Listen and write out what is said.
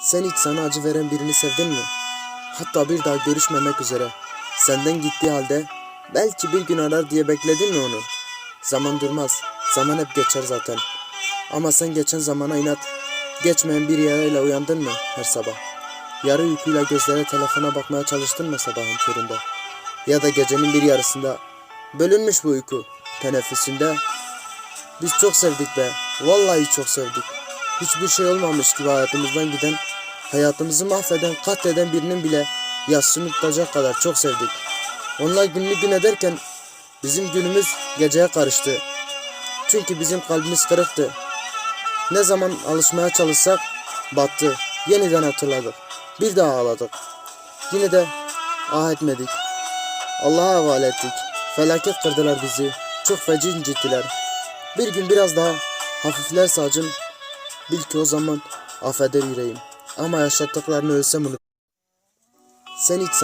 Sen hiç sana acı veren birini sevdin mi? Hatta bir daha görüşmemek üzere. Senden gittiği halde belki bir gün arar diye bekledin mi onu? Zaman durmaz. Zaman hep geçer zaten. Ama sen geçen zamana inat. Geçmeyen bir yarayla uyandın mı her sabah? Yarı uykuyla gözlere telefona bakmaya çalıştın mı sabahın köründe? Ya da gecenin bir yarısında bölünmüş bu uyku teneffüsünde biz çok sevdik be. Vallahi çok sevdik. Hiçbir şey olmamış gibi hayatımızdan giden, hayatımızı mahveden, katleden birinin bile yasını tutacak kadar çok sevdik. Onlar gününü gün ederken bizim günümüz geceye karıştı. Çünkü bizim kalbimiz kırıktı. Ne zaman alışmaya çalışsak battı. Yeniden hatırladık. Bir daha ağladık. Yine de ah etmedik. Allah'a havale ettik. Felaket kırdılar bizi. Çok feci incittiler. Bir gün biraz daha hafiflerse acım, bil ki o zaman affeder yüreğim. Ama yaşattıklarını ölsem unut. Sen hiç